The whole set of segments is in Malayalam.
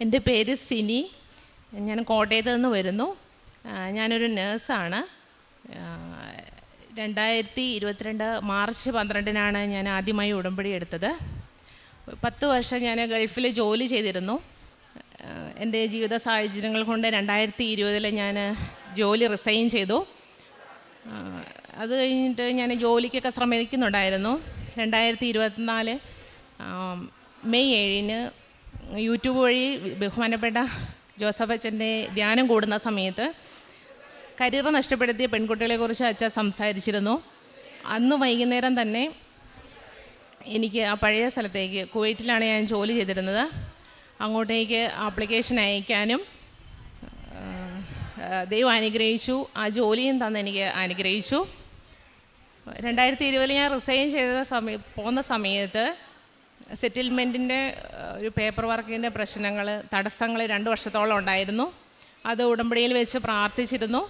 എന്റെ പേര് സിനി. ഞാൻ കോട്ടയത്ത് നിന്ന് വരുന്നു. ഞാനൊരു നേഴ്സാണ്. രണ്ടായിരത്തി ഇരുപത്തിരണ്ട് മാർച്ച് പന്ത്രണ്ടിനാണ് ഞാൻ ആദ്യമായി ഉടമ്പടി എടുത്തത്. പത്ത് വർഷം ഞാൻ ഗൾഫിൽ ജോലി ചെയ്തിരുന്നു. എന്റെ ജീവിത സാഹചര്യങ്ങൾ കൊണ്ട് രണ്ടായിരത്തി ഇരുപതിൽ ഞാൻ ജോലി റിസൈൻ ചെയ്തു. അത് കഴിഞ്ഞിട്ട് ഞാൻ ജോലിക്കൊക്കെ ശ്രമിക്കുന്നുണ്ടായിരുന്നു. രണ്ടായിരത്തി ഇരുപത്തിനാല് മെയ് ഏഴിന് യൂട്യൂബ് വഴി ബഹുമാനപ്പെട്ട ജോസഫ് അച്ഛന്റെ ധ്യാനം കൂടുന്ന സമയത്ത് കരിയർ നഷ്ടപ്പെടുത്തിയ പെൺകുട്ടികളെക്കുറിച്ച് അച്ഛൻ സംസാരിച്ചിരുന്നു. അന്ന് വൈകുന്നേരം തന്നെ എനിക്ക് ആ പഴയ സ്ഥലത്തേക്ക് കുവൈറ്റിലാണ് ഞാൻ ജോലി ചെയ്തിരുന്നത്. അങ്ങോട്ടേക്ക് ആപ്ലിക്കേഷൻ അയക്കാനും ദൈവം അനുഗ്രഹിച്ചു. ആ ജോലിയും തന്ന് എനിക്ക് അനുഗ്രഹിച്ചു. രണ്ടായിരത്തി ഇരുപതിൽ ഞാൻ റിസൈൻ ചെയ്ത സമയ പോകുന്ന സമയത്ത് സെറ്റിൽമെന്റിന്റെ ഒരു പേപ്പർ വർക്കിന്റെ പ്രശ്നങ്ങൾ തടസ്സങ്ങൾ രണ്ട് വർഷത്തോളം ഉണ്ടായിരുന്നു. അത് ഉടമ്പടിയിൽ വെച്ച് പ്രാർത്ഥിച്ചിരുന്നു.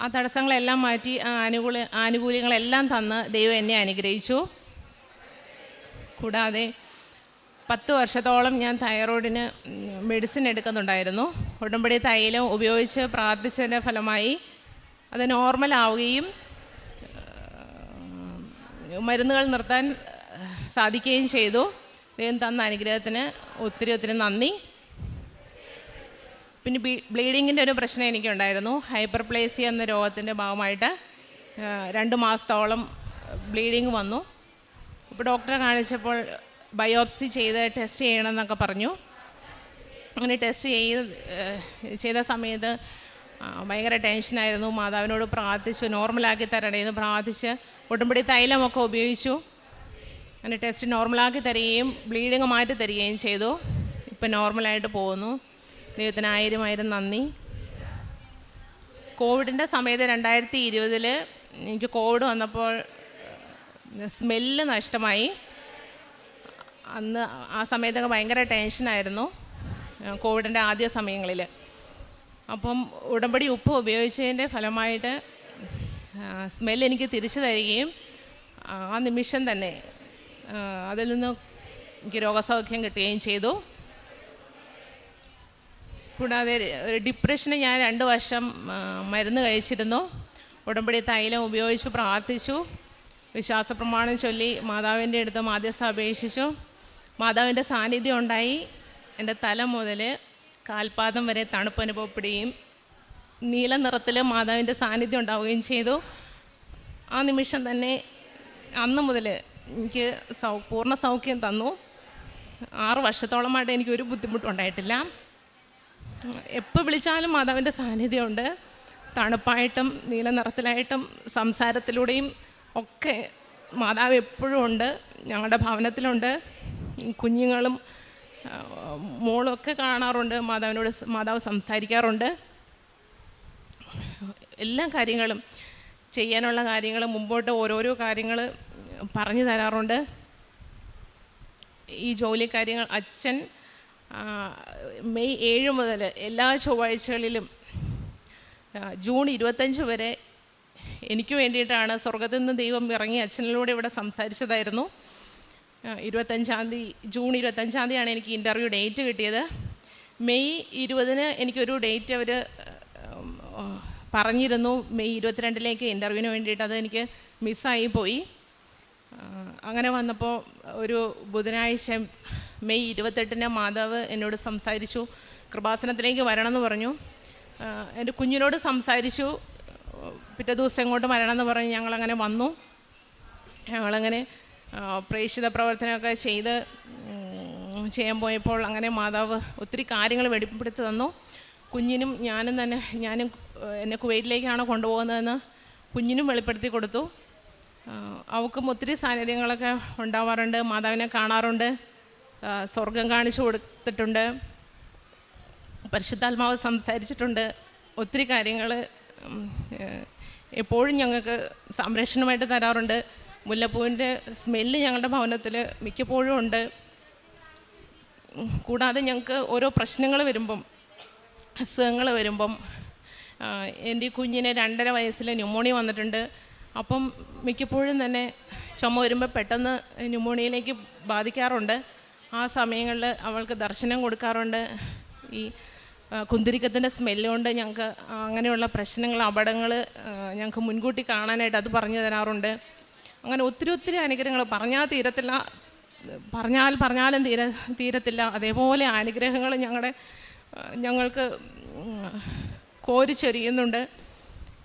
ആ തടസ്സങ്ങളെല്ലാം മാറ്റി ആ അനുകൂല ആനുകൂല്യങ്ങളെല്ലാം തന്ന് ദൈവം എന്നെ അനുഗ്രഹിച്ചു. കൂടാതെ പത്ത് വർഷത്തോളം ഞാൻ തൈറോയിഡിന് മെഡിസിൻ എടുക്കുന്നുണ്ടായിരുന്നു. ഉടമ്പടി തൈലം ഉപയോഗിച്ച് പ്രാർത്ഥിച്ചതിന്റെ ഫലമായി അത് ഏഹ്, മരുന്നുകൾ നിർത്താൻ സാധിക്കുകയും ചെയ്തു. ദൈവം തന്ന അനുഗ്രഹത്തിന് ഒത്തിരി ഒത്തിരി നന്ദി. പിന്നെ ബ്ലീഡിങ്ങിന്റെ ഒരു പ്രശ്നം എനിക്കുണ്ടായിരുന്നു. ഹൈപ്പർ പ്ലേസി എന്ന രോഗത്തിന്റെ ഭാഗമായിട്ട് രണ്ട് മാസത്തോളം ബ്ലീഡിങ് വന്നു. ഇപ്പോൾ ഡോക്ടറെ കാണിച്ചപ്പോൾ ബയോപ്സി ചെയ്ത് ടെസ്റ്റ് ചെയ്യണമെന്നൊക്കെ പറഞ്ഞു. അങ്ങനെ ടെസ്റ്റ് ചെയ്ത് ചെയ്ത സമയത്ത് ഭയങ്കര ടെൻഷനായിരുന്നു. മാതാവിനോട് പ്രാർത്ഥിച്ചു നോർമലാക്കി തരണേന്ന് പ്രാർത്ഥിച്ച് ഉടമ്പടി തൈലമൊക്കെ ഉപയോഗിച്ചു. അങ്ങനെ ടെസ്റ്റ് നോർമലാക്കി തരികയും ബ്ലീഡിങ് മാറ്റി തരികയും ചെയ്തു. ഇപ്പം നോർമലായിട്ട് പോകുന്നു. ദൈവത്തിന് ആയിരം നന്ദി. കോവിഡിന്റെ സമയത്ത് രണ്ടായിരത്തി ഇരുപതിൽ എനിക്ക് കോവിഡ് വന്നപ്പോൾ സ്മെല്ല് നഷ്ടമായി. അന്ന് ആ സമയത്തൊക്കെ ഭയങ്കര ടെൻഷനായിരുന്നു കോവിഡിന്റെ ആദ്യ സമയങ്ങളിൽ. അപ്പം ഉടമ്പടി ഉപ്പ് ഉപയോഗിച്ചതിന്റെ ഫലമായിട്ട് സ്മെല്ല് എനിക്ക് തിരിച്ചു തരികയും ആ നിമിഷം തന്നെ അതിൽ നിന്ന് എനിക്ക് രോഗസൗഖ്യം കിട്ടുകയും ചെയ്തു. കൂടാതെ ഒരു ഡിപ്രഷന് ഞാൻ രണ്ട് വർഷം മരുന്ന് കഴിച്ചിരുന്നു. ഉടമ്പടി തൈലം ഉപയോഗിച്ചു പ്രാർത്ഥിച്ചു. വിശ്വാസ പ്രമാണം ചൊല്ലി മാതാവിന്റെ അടുത്ത് മാധ്യസ്ഥ അപേക്ഷിച്ചു. മാതാവിന്റെ സാന്നിധ്യം ഉണ്ടായി. എന്റെ തല മുതൽ കാൽപാദം വരെ തണുപ്പ് അനുഭവപ്പെടുകയും നീല നിറത്തിൽ മാതാവിന്റെ സാന്നിധ്യം ഉണ്ടാവുകയും ചെയ്തു. ആ നിമിഷം തന്നെ അന്ന് മുതൽ എനിക്ക് സൗ പൂർണ സൗഖ്യം തന്നു. ആറ് വർഷത്തോളമായിട്ട് എനിക്കൊരു ബുദ്ധിമുട്ടുണ്ടായിട്ടില്ല. എപ്പോൾ വിളിച്ചാലും മാതാവിന്റെ സാന്നിധ്യമുണ്ട്. തണുപ്പായിട്ടും നീല നിറത്തിലായിട്ടും സംസാരത്തിലൂടെയും ഒക്കെ മാതാവ് എപ്പോഴും ഉണ്ട്. ഞങ്ങളുടെ ഭവനത്തിലുണ്ട്. കുഞ്ഞുങ്ങളും മോളൊക്കെ കാണാറുണ്ട്. മാതാവിനോട് മാതാവ് സംസാരിക്കാറുണ്ട്. എല്ലാ കാര്യങ്ങളും ചെയ്യാനുള്ള കാര്യങ്ങൾ മുമ്പോട്ട് ഓരോരോ കാര്യങ്ങൾ പറഞ്ഞു തരാറുണ്ട്. ഈ ജോലി കാര്യങ്ങൾ അച്ഛൻ മെയ് ഏഴ് മുതൽ എല്ലാ ചൊവ്വാഴ്ചകളിലും ജൂൺ ഇരുപത്തഞ്ച് വരെ എനിക്ക് വേണ്ടിയിട്ടാണ് സ്വർഗത്തിൽ നിന്ന് ദൈവം ഇറങ്ങി അച്ഛനിലൂടെ ഇവിടെ സംസാരിച്ചതായിരുന്നു. ഇരുപത്തഞ്ചാം തീയതി ജൂൺ ഇരുപത്തഞ്ചാം തീയതിയാണ് എനിക്ക് ഇന്റർവ്യൂ ഡേറ്റ് കിട്ടിയത്. മെയ് ഇരുപതിന് എനിക്കൊരു ഡേറ്റ് അവർ പറഞ്ഞിരുന്നു. മെയ് ഇരുപത്തിരണ്ടിലേക്ക് ഇന്റർവ്യൂവിന് വേണ്ടിയിട്ട് അത് എനിക്ക് മിസ്സായി പോയി. അങ്ങനെ വന്നപ്പോൾ ഒരു ബുധനാഴ്ച മെയ് ഇരുപത്തെട്ടിന് മാതാവ് എന്നോട് സംസാരിച്ചു കൃപാസനത്തിലേക്ക് വരണമെന്ന് പറഞ്ഞു. എന്റെ കുഞ്ഞിനോട് സംസാരിച്ചു. പിറ്റേ ദിവസം ഇങ്ങോട്ട് വരണമെന്ന് പറഞ്ഞ് ഞങ്ങളങ്ങനെ വന്നു. ഞങ്ങളങ്ങനെ പ്രേക്ഷിത പ്രവർത്തനമൊക്കെ ചെയ്ത് ചെയ്യാൻ പോയപ്പോൾ അങ്ങനെ മാതാവ് ഒത്തിരി കാര്യങ്ങൾ വെളിപ്പെടുത്തി തന്നു. കുഞ്ഞിനും ഞാനും തന്നെ ഞാനും എന്നെ കുവൈറ്റിലേക്കാണ് കൊണ്ടുപോകുന്നതെന്ന് കുഞ്ഞിനും വെളിപ്പെടുത്തി കൊടുത്തു. അവൾക്കും ഒത്തിരി സാന്നിധ്യങ്ങളൊക്കെ ഉണ്ടാവാറുണ്ട് മാതാവിനെ കാണാറുണ്ട് സ്വർഗം കാണിച്ചു കൊടുത്തിട്ടുണ്ട് പരിശുദ്ധാത്മാവ് സംസാരിച്ചിട്ടുണ്ട് ഒത്തിരി കാര്യങ്ങൾ എപ്പോഴും ഞങ്ങൾക്ക് സംരക്ഷണമായിട്ട് തരാറുണ്ട്. മുല്ലപ്പൂവിന്റെ സ്മെല്ല് ഞങ്ങളുടെ ഭവനത്തിൽ മിക്കപ്പോഴും ഉണ്ട്. കൂടാതെ ഞങ്ങൾക്ക് ഓരോ പ്രശ്നങ്ങൾ വരുമ്പം അസുഖങ്ങൾ വരുമ്പം എന്റെ കുഞ്ഞിന് രണ്ടര വയസ്സിൽ ന്യൂമോണിയ വന്നിട്ടുണ്ട്. അപ്പം മിക്കപ്പോഴും തന്നെ ചുമ വരുമ്പോൾ പെട്ടെന്ന് ന്യൂമോണിയയിലേക്ക് ബാധിക്കാറുണ്ട്. ആ സമയങ്ങളിൽ അവൾക്ക് ദർശനം കൊടുക്കാറുണ്ട്. ഈ കുന്തിരിക്കത്തിന്റെ സ്മെല്ല് കൊണ്ട് ഞങ്ങൾക്ക് അങ്ങനെയുള്ള പ്രശ്നങ്ങൾ അപകടങ്ങൾ ഞങ്ങൾക്ക് മുൻകൂട്ടി കാണാനായിട്ട് അത് പറഞ്ഞു തരാറുണ്ട്. അങ്ങനെ ഒത്തിരി ഒത്തിരി അനുഗ്രഹങ്ങൾ. പറഞ്ഞാൽ തീരത്തില്ല. പറഞ്ഞാൽ പറഞ്ഞാലും തീര തീരത്തില്ല. അതേപോലെ അനുഗ്രഹങ്ങൾ ഞങ്ങളുടെ ഞങ്ങൾക്ക് കോരിച്ചൊരിയുന്നുണ്ട്.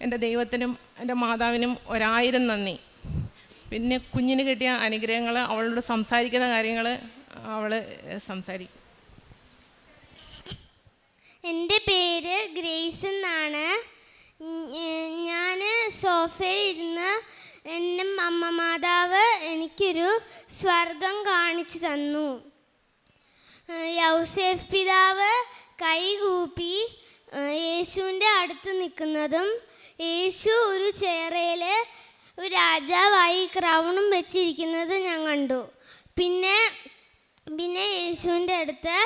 എന്റെ ദൈവത്തിനും എന്റെ മാതാവിനും ഒരായിരം നന്ദി. പിന്നെ കുഞ്ഞിന് കിട്ടിയ അനുഗ്രഹങ്ങൾ അവളോട് സംസാരിക്കുന്ന കാര്യങ്ങൾ അവൾ സംസാരിക്കും. എന്റെ പേര് ഗ്രേസ് എന്നാണ്. ഞാൻ സോഫയിൽ ഇരുന്ന് എന്റെ അമ്മ മാതാവ് എനിക്കൊരു സ്വർഗം കാണിച്ചു തന്നു. യൗസേഫ് പിതാവ് കൈകൂപ്പി യേശുവിന്റെ അടുത്ത് നിൽക്കുന്നതും യേശു ഒരു ചേറയിൽ രാജാവായി ക്രൗണും വെച്ചിരിക്കുന്നത് ഞാൻ കണ്ടു. പിന്നെ പിന്നെ യേശുവിന്റെ അടുത്ത്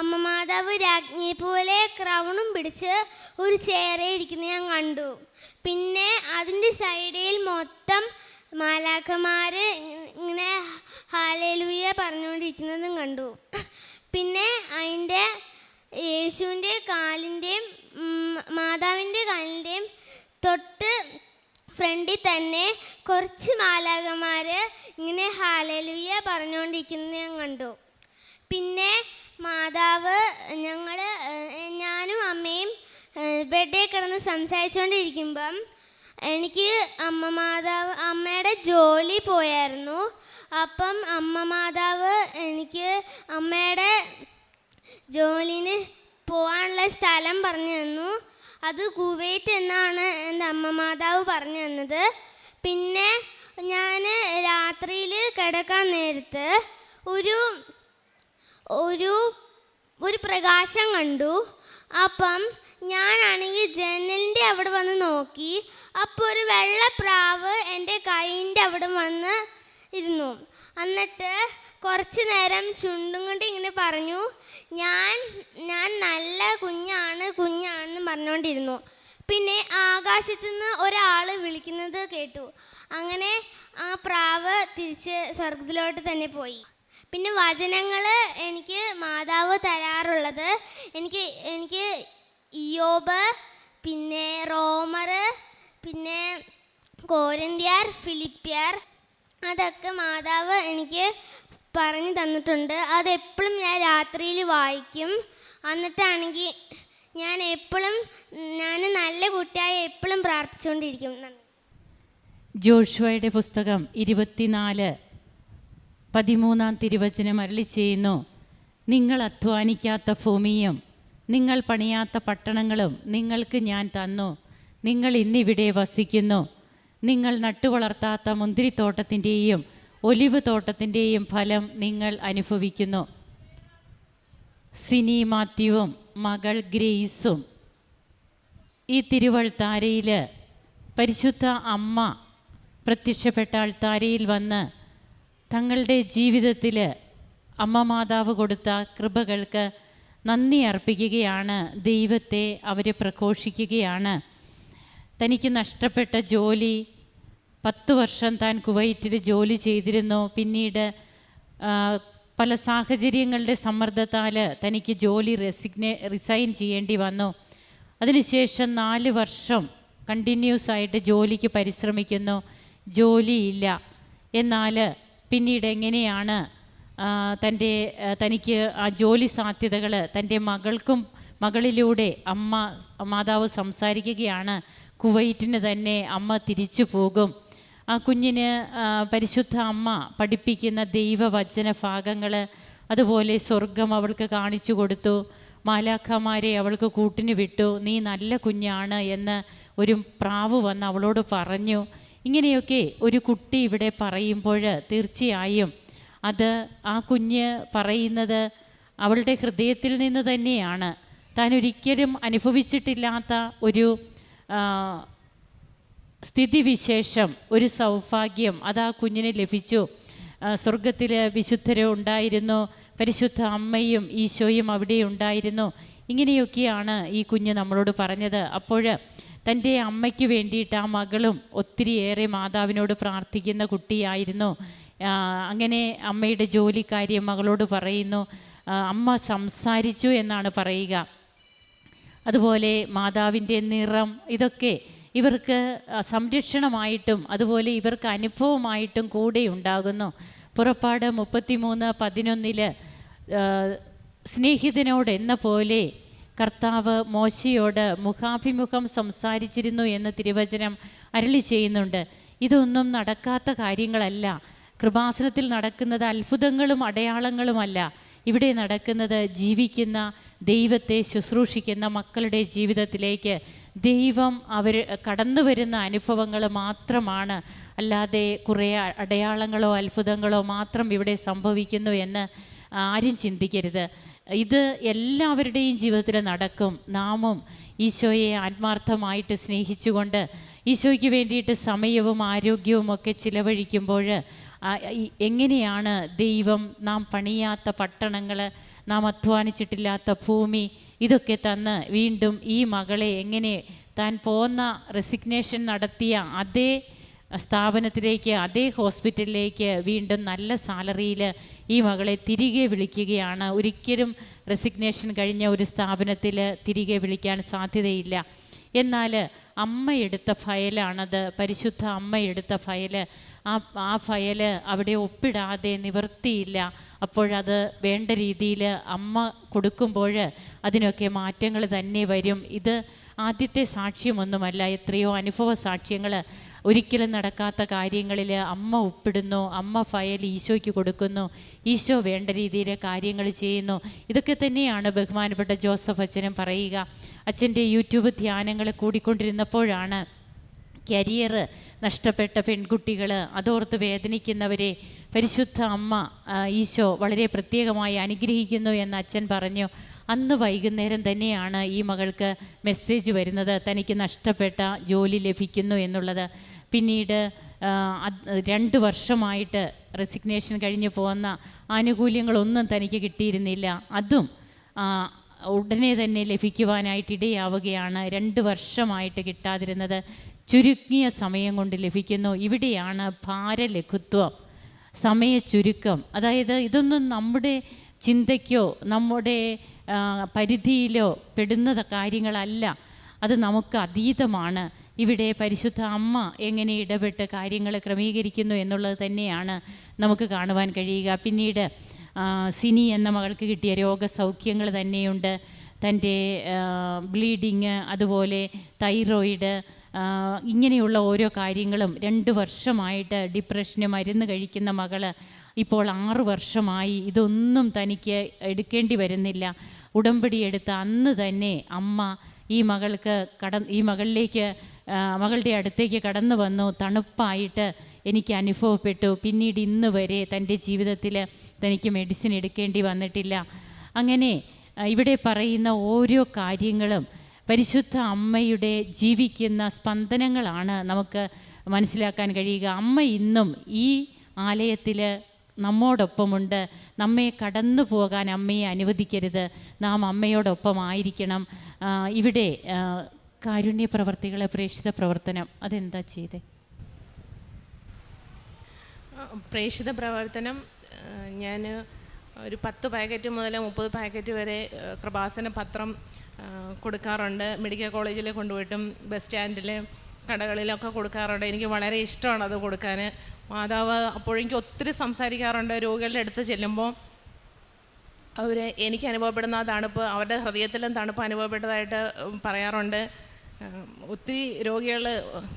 അമ്മ മാതാവ് രാജ്ഞിയെ പോലെ ക്രൗണും പിടിച്ച് ഒരു ചേരയിരിക്കുന്ന ഞാൻ കണ്ടു. പിന്നെ അതിന്റെ സൈഡിൽ മൊത്തം മാലാക്കന്മാർ ഇങ്ങനെ ഹാലേലുയ പറഞ്ഞുകൊണ്ടിരിക്കുന്നതും കണ്ടു. പിന്നെ അതിന്റെ യേശുവിന്റെ കാലിന്റെയും മാതാവിന്റെ കാലിന്റെയും തൊട്ട് ഫ്രണ്ടിൽ തന്നെ കുറച്ച് മാലാകന്മാർ ഇങ്ങനെ ഹാലലുവിയ പറഞ്ഞുകൊണ്ടിരിക്കുന്നത് ഞാൻ കണ്ടു. പിന്നെ മാതാവ് ഞങ്ങൾ ഞാനും അമ്മയും ബെഡിൽ കിടന്ന് സംസാരിച്ചുകൊണ്ടിരിക്കുമ്പം എനിക്ക് അമ്മ മാതാവ് അമ്മയുടെ ജോലി പോയായിരുന്നു. അപ്പം അമ്മ മാതാവ് എനിക്ക് അമ്മയുടെ ജോലിന് പോകാനുള്ള സ്ഥലം പറഞ്ഞു തന്നു. അത് കുവൈറ്റ് എന്നാണ് എന്റെ അമ്മ മാതാവ് പറഞ്ഞു തന്നത്. പിന്നെ ഞാൻ രാത്രിയിൽ കിടക്കാൻ നേരത്ത് ഒരു ഒരു ഒരു പ്രകാശം കണ്ടു. അപ്പം ഞാനാണെങ്കിൽ ജനലിന്റെ അവിടെ വന്ന് നോക്കി. അപ്പോൾ ഒരു വെള്ളപ്രാവ് എന്റെ കൈയിന്റെ അവിടെ വന്ന് ഇരുന്നു. എന്നിട്ട് കുറച്ച് നേരം ചുണ്ടും കൊണ്ട് ഇങ്ങനെ പറഞ്ഞു ഞാൻ പറഞ്ഞുകൊണ്ടിരുന്നു. പിന്നെ ആകാശത്തു നിന്ന് ഒരാൾ വിളിക്കുന്നത് കേട്ടു. അങ്ങനെ ആ പ്രാവ് തിരിച്ച് സ്വർഗത്തിലോട്ട് തന്നെ പോയി. പിന്നെ വചനങ്ങൾ എനിക്ക് മാതാവ് തരാറുള്ളത്. എനിക്ക് എനിക്ക് ഇയോബ് പിന്നെ റോമർ പിന്നെ കോരന്തിയാർ ഫിലിപ്പിയർ അതൊക്കെ മാതാവ് എനിക്ക് പറഞ്ഞു തന്നിട്ടുണ്ട്. അതെപ്പോഴും ഞാൻ രാത്രിയിൽ വായിക്കും. എന്നിട്ടാണെങ്കിൽ ഞാൻ എപ്പോഴും ഞാൻ നല്ല കുട്ടിയായി എപ്പോഴും പ്രാർത്ഥിച്ചുകൊണ്ടിരിക്കും. ജോഷുവയുടെ പുസ്തകം ഇരുപത്തിനാല് പതിമൂന്നാം തിരുവചനം അരളി ചെയ്യുന്നു. നിങ്ങൾ അധ്വാനിക്കാത്ത ഭൂമിയും നിങ്ങൾ പണിയാത്ത പട്ടണങ്ങളും നിങ്ങൾക്ക് ഞാൻ തന്നു. നിങ്ങൾ ഇന്നിവിടെ വസിക്കുന്നു. നിങ്ങൾ നട്ടുവളർത്താത്ത മുന്തിരിത്തോട്ടത്തിന്റെയും ഒലിവ് തോട്ടത്തിന്റെയും ഫലം നിങ്ങൾ അനുഭവിക്കുന്നു. സിനി മാത്യുവും മകൾ ഗ്രേസും ഈ തിരുവൾത്താരയിൽ പരിശുദ്ധ അമ്മ പ്രത്യക്ഷപ്പെട്ട ആൾത്താരയിൽ വന്ന് തങ്ങളുടെ ജീവിതത്തിൽ അമ്മ മാതാവ് കൊടുത്ത കൃപകൾക്ക് നന്ദി അർപ്പിക്കുകയാണ് ദൈവത്തെ അവർ പ്രഘോഷിക്കുകയാണ്. തനിക്ക് നഷ്ടപ്പെട്ട ജോലി പത്ത് വർഷം താൻ കുവൈറ്റിൽ ജോലി ചെയ്തിരുന്നു. പിന്നീട് പല സാഹചര്യങ്ങളുടെ സമ്മർദ്ദത്താൽ തനിക്ക് ജോലി റെസിഗ്നെ റിസൈൻ ചെയ്യേണ്ടി വന്നു. അതിനുശേഷം നാല് വർഷം കണ്ടിന്യൂസ് ആയിട്ട് ജോലിക്ക് പരിശ്രമിക്കുന്നു. ജോലിയില്ല. എന്നാൽ പിന്നീട് എങ്ങനെയാണ് തന്റെ തനിക്ക് ആ ജോലി സാധ്യതകൾ തന്റെ മകൾക്കും മകളിലൂടെ അമ്മ മാതാവ് സംസാരിക്കുകയാണ്. കുവൈറ്റിന് തന്നെ അമ്മ തിരിച്ചു പോകും. ആ കുഞ്ഞിന് പരിശുദ്ധ അമ്മ പഠിപ്പിക്കുന്ന ദൈവവചന ഭാഗങ്ങൾ അതുപോലെ സ്വർഗം അവൾക്ക് കാണിച്ചു കൊടുത്തു. മാലാഖമാരെ അവൾക്ക് കൂട്ടിന് വിട്ടു. നീ നല്ല കുഞ്ഞാണ് എന്ന് ഒരു പ്രാവ് വന്ന് അവളോട് പറഞ്ഞു. ഇങ്ങനെയൊക്കെ ഒരു കുട്ടി ഇവിടെ പറയുമ്പോൾ തീർച്ചയായും അത് ആ കുഞ്ഞ് പറയുന്നത് അവളുടെ ഹൃദയത്തിൽ നിന്ന് തന്നെയാണ്. താൻ ഒരിക്കലും അനുഭവിച്ചിട്ടില്ലാത്ത ഒരു സ്ഥിതിവിശേഷം ഒരു സൗഭാഗ്യം. അത് ആ കുഞ്ഞിന് ലഭിച്ചു. സ്വർഗത്തിൽ വിശുദ്ധരും ഉണ്ടായിരുന്നു. പരിശുദ്ധ അമ്മയും ഈശോയും അവിടെ ഉണ്ടായിരുന്നു. ഇങ്ങനെയൊക്കെയാണ് ഈ കുഞ്ഞ് നമ്മളോട് പറഞ്ഞത്. അപ്പോൾ തന്റെ അമ്മയ്ക്ക് വേണ്ടിയിട്ട് ആ മകളും ഒത്തിരിയേറെ മാതാവിനോട് പ്രാർത്ഥിക്കുന്ന കുട്ടിയായിരുന്നു. അങ്ങനെ അമ്മയുടെ ജോലിക്കാര്യം മകളോട് പറയുന്നു. അമ്മ സംസാരിച്ചു എന്നാണ് പറയുക. അതുപോലെ മാതാവിന്റെ നിറം ഇതൊക്കെ ഇവർക്ക് സംരക്ഷണമായിട്ടും അതുപോലെ ഇവർക്ക് അനുഭവമായിട്ടും കൂടെ ഉണ്ടാകുന്നു. പുറപ്പാട് മുപ്പത്തിമൂന്ന് പതിനൊന്നിൽ സ്നേഹിതനോട് എന്ന പോലെ കർത്താവ് മോശയോട് മുഖാഭിമുഖം സംസാരിച്ചിരുന്നു എന്ന തിരുവചനം അരളി ചെയ്യുന്നുണ്ട്. ഇതൊന്നും നടക്കാത്ത കാര്യങ്ങളല്ല. കൃപാസനത്തിൽ നടക്കുന്നത് അത്ഭുതങ്ങളും അടയാളങ്ങളുമല്ല. ഇവിടെ നടക്കുന്നത് ജീവിക്കുന്ന ദൈവത്തെ ശുശ്രൂഷിക്കുന്ന മക്കളുടെ ജീവിതത്തിലേക്ക് ദൈവം അവർ കടന്നു വരുന്ന അനുഭവങ്ങൾ മാത്രമാണ്. അല്ലാതെ കുറേ അടയാളങ്ങളോ അത്ഭുതങ്ങളോ മാത്രം ഇവിടെ സംഭവിക്കുന്നു എന്ന് ആരും ചിന്തിക്കരുത്. ഇത് എല്ലാവരുടെയും ജീവിതത്തിൽ നടക്കും. നാമും ഈശോയെ ആത്മാർത്ഥമായിട്ട് സ്നേഹിച്ചുകൊണ്ട് ഈശോയ്ക്ക് വേണ്ടിയിട്ട് സമയവും ആരോഗ്യവും ഒക്കെ ചിലവഴിക്കുമ്പോൾ എങ്ങനെയാണ് ദൈവം നാം പണിയാത്ത പട്ടണങ്ങൾ നാം അധ്വാനിച്ചിട്ടില്ലാത്ത ഭൂമി ഇതൊക്കെ തന്ന് വീണ്ടും ഈ മകളെ എങ്ങനെ താൻ പോന്ന റെസിഗ്നേഷൻ നടത്തിയ അതേ സ്ഥാപനത്തിലേക്ക് അതേ ഹോസ്പിറ്റലിലേക്ക് വീണ്ടും നല്ല സാലറിയിൽ ഈ മകളെ തിരികെ വിളിക്കുകയാണ്. ഒരിക്കലും റെസിഗ്നേഷൻ കഴിഞ്ഞ ഒരു സ്ഥാപനത്തിൽ തിരികെ വിളിക്കാൻ സാധ്യതയില്ല. എന്നാൽ അമ്മ എടുത്ത ഫയലാണത് പരിശുദ്ധ അമ്മ എടുത്ത ഫയൽ ആ ആ ഫയൽ അവിടെ ഒപ്പിടാതെ നിവർത്തിയില്ല. അപ്പോഴത് വേണ്ട രീതിയിൽ അമ്മ കൊടുക്കുമ്പോൾ അതിനൊക്കെ മാറ്റങ്ങൾ തന്നെ വരും. ഇത് ആദ്യത്തെ സാക്ഷ്യമൊന്നുമല്ല എത്രയോ അനുഭവ സാക്ഷ്യങ്ങൾ ഒരിക്കലും നടക്കാത്ത കാര്യങ്ങളിൽ അമ്മ ഒപ്പിടുന്നു അമ്മ ഫയൽ ഈശോയ്ക്ക് കൊടുക്കുന്നു ഈശോ വേണ്ട രീതിയിൽ കാര്യങ്ങൾ ചെയ്യുന്നു. ഇതൊക്കെ തന്നെയാണ് ബഹുമാനപ്പെട്ട ജോസഫ് അച്ഛനും പറയുക. അച്ഛന്റെ യൂട്യൂബ് ധ്യാനങ്ങൾ കൂടിക്കൊണ്ടിരുന്നപ്പോഴാണ് കരിയർ നഷ്ടപ്പെട്ട പെൺകുട്ടികൾ അതോർത്ത് വേദനിക്കുന്നവരെ പരിശുദ്ധ അമ്മ ഈശോ വളരെ പ്രത്യേകമായി അനുഗ്രഹിക്കുന്നു എന്ന് അച്ഛൻ പറഞ്ഞു. അന്ന് വൈകുന്നേരം തന്നെയാണ് ഈ മകൾക്ക് മെസ്സേജ് വരുന്നത്. തനിക്ക് നഷ്ടപ്പെട്ട ജോലി ലഭിക്കുന്നു എന്നുള്ളത്. പിന്നീട് രണ്ട് വർഷമായിട്ട് റെസിഗ്നേഷൻ കഴിഞ്ഞ് പോകുന്ന ആനുകൂല്യങ്ങളൊന്നും തനിക്ക് കിട്ടിയിരുന്നില്ല. അതും ഉടനെ തന്നെ ലഭിക്കുവാനായിട്ട് ഇടയാവുകയാണ്. രണ്ട് വർഷമായിട്ട് കിട്ടാതിരുന്നത്. ചുരുങ്ങിയ സമയം കൊണ്ട് ലഭിക്കുന്നു. ഇവിടെയാണ് ഭാരലഘുത്വം. സമയ ചുരുക്കം. അതായത് ഇതൊന്നും നമ്മുടെ ചിന്തയ്ക്കോ നമ്മുടെ പരിധിയിലോ പെടുന്ന കാര്യങ്ങളല്ല. അത് നമുക്ക് അതീതമാണ്. ഇവിടെ പരിശുദ്ധ അമ്മ എങ്ങനെ ഇടപെട്ട് കാര്യങ്ങൾ ക്രമീകരിക്കുന്നു എന്നുള്ളത് തന്നെയാണ് നമുക്ക് കാണുവാൻ കഴിയുക. പിന്നീട് സിനി എന്ന മകൾക്ക് കിട്ടിയ രോഗസൗഖ്യങ്ങൾ തന്നെയുണ്ട്. തന്റെ ബ്ലീഡിങ് അതുപോലെ തൈറോയിഡ് ഇങ്ങനെയുള്ള ഓരോ കാര്യങ്ങളും രണ്ട് വർഷമായിട്ട് ഡിപ്രഷന് മരുന്ന് കഴിക്കുന്ന മകൾ ഇപ്പോൾ ആറ് വർഷമായി. ഇതൊന്നും തനിക്ക് എടുക്കേണ്ടി വരുന്നില്ല. ഉടമ്പടി എടുത്ത അന്ന് തന്നെ അമ്മ ഈ മകൾക്ക് കട ഈ മകളിലേക്ക് മകളുടെ അടുത്തേക്ക് കടന്നു വന്നു. തണുപ്പായിട്ട് എനിക്ക് അനുഭവപ്പെട്ടു. പിന്നീട് ഇന്ന് വരെ തന്റെ ജീവിതത്തിൽ തനിക്ക് മെഡിസിൻ എടുക്കേണ്ടി വന്നിട്ടില്ല. അങ്ങനെ ഇവിടെ പറയുന്ന ഓരോ കാര്യങ്ങളും പരിശുദ്ധ അമ്മയുടെ ജീവിക്കുന്ന സ്പന്ദനങ്ങളാണ് നമുക്ക് മനസ്സിലാക്കാൻ കഴിയുക. അമ്മ ഇന്നും ഈ ആലയത്തിൽ നമ്മോടൊപ്പമുണ്ട്. നമ്മെ കടന്നു പോകാൻ അമ്മയെ അനുവദിക്കരുത്. നാം അമ്മയോടൊപ്പം ആയിരിക്കണം. ഇവിടെ കാരുണ്യ പ്രവർത്തികളെ പ്രേക്ഷിത പ്രവർത്തനം. അതെന്താ ചെയ്തേ? പ്രേക്ഷിത പ്രവർത്തനം ഞാൻ ഒരു പത്ത് പാക്കറ്റ് മുതൽ മുപ്പത് പാക്കറ്റ് വരെ കൃപാസന പത്രം കൊടുക്കാറുണ്ട്. മെഡിക്കൽ കോളേജിൽ കൊണ്ടുപോയിട്ടും ബസ് സ്റ്റാൻഡിൽ കടകളിലൊക്കെ കൊടുക്കാറുണ്ട്. എനിക്ക് വളരെ ഇഷ്ടമാണ് അത് കൊടുക്കാൻ മാതാവ് അപ്പോഴെനിക്ക് ഒത്തിരി സംസാരിക്കാറുണ്ട്. രോഗികളുടെ അടുത്ത് ചെല്ലുമ്പോൾ അവർ എനിക്ക് അനുഭവപ്പെടുന്ന തണുപ്പ് അവരുടെ ഹൃദയത്തിലും തണുപ്പ് അനുഭവപ്പെട്ടതായിട്ട് പറയാറുണ്ട്. ഒത്തിരി രോഗികൾ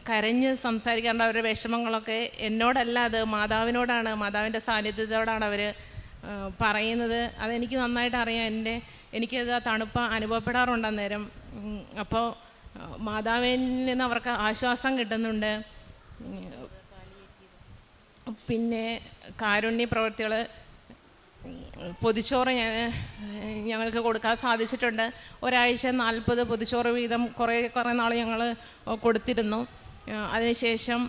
കരഞ്ഞ് സംസാരിക്കാറുണ്ട്. അവരുടെ വിഷമങ്ങളൊക്കെ എന്നോടല്ല അത് മാതാവിനോടാണ് മാതാവിന്റെ സാന്നിധ്യത്തോടാണ് അവർ പറയുന്നത്. അതെനിക്ക് നന്നായിട്ട് അറിയാം. എന്റെ എനിക്കത് ആ തണുപ്പ് അനുഭവപ്പെടാറുണ്ട് അന്നേരം. അപ്പോൾ മാതാവിൽ നിന്ന് അവർക്ക് ആശ്വാസം കിട്ടുന്നുണ്ട്. പിന്നെ കാരുണ്യ പ്രവൃത്തികൾ പൊതിച്ചോറ് ഞാൻ ഞങ്ങൾക്ക് കൊടുക്കാൻ സാധിച്ചിട്ടുണ്ട്. ഒരാഴ്ച നാൽപ്പത് പൊതിച്ചോറ് വീതം കുറേ കുറേ നാൾ ഞങ്ങൾ കൊടുത്തിരുന്നു. അതിനുശേഷം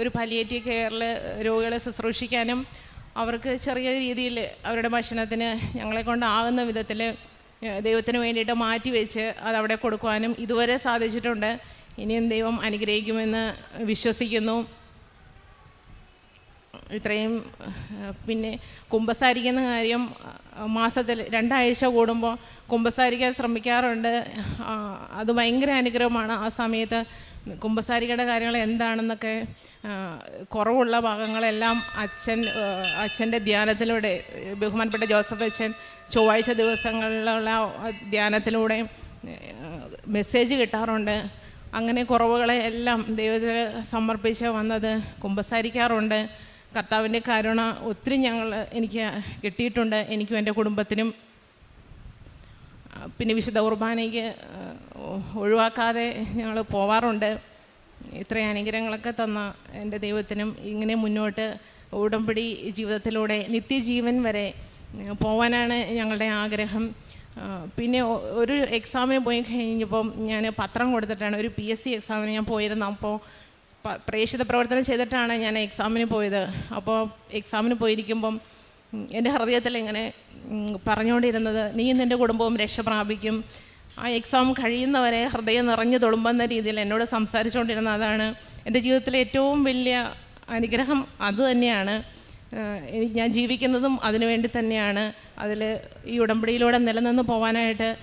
ഒരു പലിയേറ്റീവ് കെയറിൽ രോഗികളെ ശുശ്രൂഷിക്കാനും അവർക്ക് ചെറിയ രീതിയിൽ അവരുടെ ഭക്ഷണത്തിന് ഞങ്ങളെ കൊണ്ടാകുന്ന വിധത്തിൽ ദൈവത്തിന് വേണ്ടിയിട്ട് മാറ്റി വെച്ച് അതവിടെ കൊടുക്കുവാനും ഇതുവരെ സാധിച്ചിട്ടുണ്ട്. ഇനിയും ദൈവം അനുഗ്രഹിക്കുമെന്ന് വിശ്വസിക്കുന്നു. ഇത്രയും പിന്നെ കുമ്പസാരിക്കുന്ന കാര്യം മാസത്തിൽ രണ്ടാഴ്ച കൂടുമ്പോൾ കുമ്പസാരിക്കാൻ ശ്രമിക്കാറുണ്ട്. അത് ഭയങ്കര അനുഗ്രഹമാണ് ആ സമയത്ത്. കുമ്പസാരിക്കയുടെ കാര്യങ്ങൾ എന്താണെന്നൊക്കെ കുറവുള്ള ഭാഗങ്ങളെല്ലാം അച്ഛൻ അച്ഛന്റെ ധ്യാനത്തിലൂടെ ബഹുമാനപ്പെട്ട ജോസഫ് അച്ഛൻ ചൊവ്വാഴ്ച ദിവസങ്ങളിലുള്ള ധ്യാനത്തിലൂടെ മെസ്സേജ് കിട്ടാറുണ്ട്. അങ്ങനെ കുറവുകളെ എല്ലാം ദൈവത്തിൽ സമർപ്പിച്ച് വന്നത് കുമ്പസാരിക്കാറുണ്ട്. കർത്താവിന്റെ കരുണ ഒത്തിരി ഞങ്ങൾ എനിക്ക് കിട്ടിയിട്ടുണ്ട്. എനിക്കും എന്റെ കുടുംബത്തിനും പിന്നെ വിശുദ്ധ കുർബാനയ്ക്ക് ഒഴിവാക്കാതെ ഞങ്ങൾ പോവാറുണ്ട്. ഇത്രയും അനുഗ്രഹങ്ങളൊക്കെ തന്ന എന്റെ ദൈവത്തിനും ഇങ്ങനെ മുന്നോട്ട് ഉടമ്പടി ജീവിതത്തിലൂടെ നിത്യജീവൻ വരെ പോവാനാണ് ഞങ്ങളുടെ ആഗ്രഹം. പിന്നെ ഒരു എക്സാമിന് പോയി കഴിഞ്ഞപ്പം ഞാൻ പത്രം കൊടുത്തിട്ടാണ് ഒരു പി എസ് സി എക്സാമിന് ഞാൻ പോയിരുന്നു. അപ്പോൾ പ്രേക്ഷിത പ്രവർത്തനം ചെയ്തിട്ടാണ് ഞാൻ എക്സാമിന് പോയത്. അപ്പോൾ എക്സാമിന് പോയിരിക്കുമ്പം എന്റെ ഹൃദയത്തിൽ ഇങ്ങനെ പറഞ്ഞുകൊണ്ടിരുന്നത് നീ നിന്റെ കുടുംബവും രക്ഷപ്രാപിക്കും ആ എക്സാം കഴിയുന്നവരെ ഹൃദയം നിറഞ്ഞു തുളുമ്പുന്ന രീതിയിൽ എന്നോട് സംസാരിച്ചുകൊണ്ടിരുന്ന അതാണ്. എന്റെ ജീവിതത്തിലെ ഏറ്റവും വലിയ അനുഗ്രഹം അതുതന്നെയാണ് തന്നെയാണ്. ഞാൻ ജീവിക്കുന്നതും അതിനുവേണ്ടി തന്നെയാണ്. അതിൽ ഈ ഉടമ്പടിയിലൂടെ നിലനിന്ന് പോകാനായിട്ട്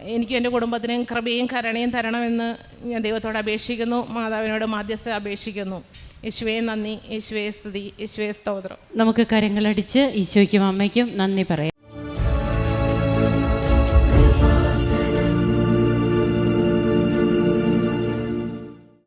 എനിക്കും എന്റെ കുടുംബത്തിനും കൃപയും കരുണയും തരണമെന്ന് ഞാൻ ദൈവത്തോട് അപേക്ഷിക്കുന്നു. മാതാവിനോട് മാധ്യസ്ഥ അപേക്ഷിക്കുന്നു. യേശുവേ നന്ദി. യേശുവേ സ്തുതി. യേശുവേ സ്തോത്രം. നമുക്ക് കരങ്ങളടിച്ച് ഈശോയ്ക്കും അമ്മയ്ക്കും നന്ദി പറയാം.